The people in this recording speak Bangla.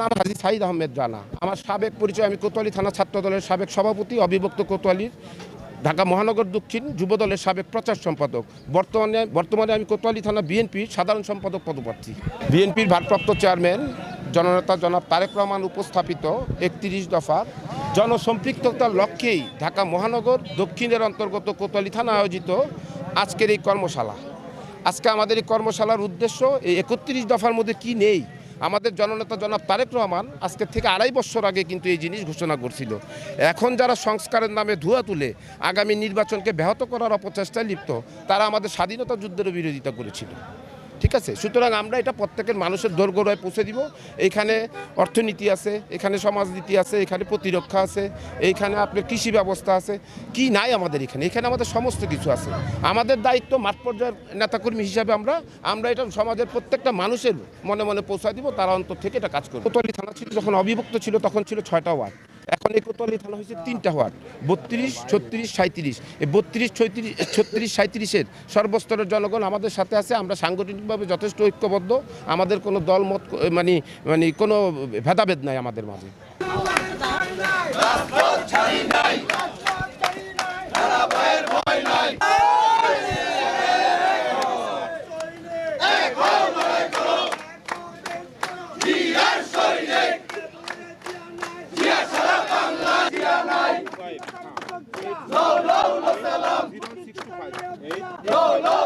নাম হাজি সাইদ আহমেদ রানা। আমার সাবেক পরিচয়, আমি কোতোয়ালি থানা ছাত্র দলের সাবেক সভাপতি, অবিভক্ত কোতোয়ালির ঢাকা মহানগর দক্ষিণ যুব দলের সাবেক প্রচার সম্পাদক। বর্তমানে বর্তমানে আমি কোতোয়ালি থানা বিএনপির সাধারণ সম্পাদক পদপ্রার্থী। বিএনপির ভারপ্রাপ্ত চেয়ারম্যান, জননেতা জনাব তারেক রহমান উপস্থাপিত একত্রিশ দফার জনসম্পৃক্ততার লক্ষ্যেই ঢাকা মহানগর দক্ষিণের অন্তর্গত কোতোয়ালি থানা আয়োজিত আজকের এই কর্মশালা। আজকে আমাদের এই কর্মশালার উদ্দেশ্য এই একত্রিশ দফার মধ্যে কি নেই? আমাদের জননেতা জনাব তারেক রহমান আজকে থেকে আড়াই বছর আগে কিন্তু এই জিনিস ঘোষণা করছিল। এখন যারা সংস্কারের নামে ধুয়া তুলে আগামী নির্বাচনকে ব্যাহত করার অপচেষ্টায় লিপ্ত, তারা আমাদের স্বাধীনতা যুদ্ধের বিরোধিতা করেছিল। ঠিক আছে? সুতরাং আমরা এটা প্রত্যেকের মানুষের দোরগোড়ায় পৌঁছে দিব। এইখানে অর্থনীতি আছে, এখানে সমাজনীতি আছে, এখানে প্রতিরক্ষা আছে এইখানে আপনার কৃষি ব্যবস্থা আছে। কি নাই আমাদের এখানে? এখানে আমাদের সমস্ত কিছু আছে। আমাদের দায়িত্ব মাঠ পর্যায়ের নেতাকর্মী হিসাবে আমরা আমরা এটা সমাজের প্রত্যেকটা মানুষের মনে মনে পৌঁছা দিব। তারা অন্তর থেকে এটা কাজ করবে। কোতোয়ালি থানা ছিল, যখন অবিভক্ত ছিল, তখন ছিল ছয়টা ওয়ার্ড। এই কোতোয়ালি থানা হয়েছে তিনটা ওয়ার্ড। বত্রিশ, ছত্রিশ সাঁত্রিশ এই বত্রিশ ছত্রিশ ছত্রিশ সাঁত্রিশের সর্বস্তরের জনগণ আমাদের সাথে আছে, আমরা সাংগঠনিকভাবে যথেষ্ট ঐক্যবদ্ধ। আমাদের কোনো দল, মত মানে মানে কোনো ভেদাভেদ নাই আমাদের মাঝে। No, no.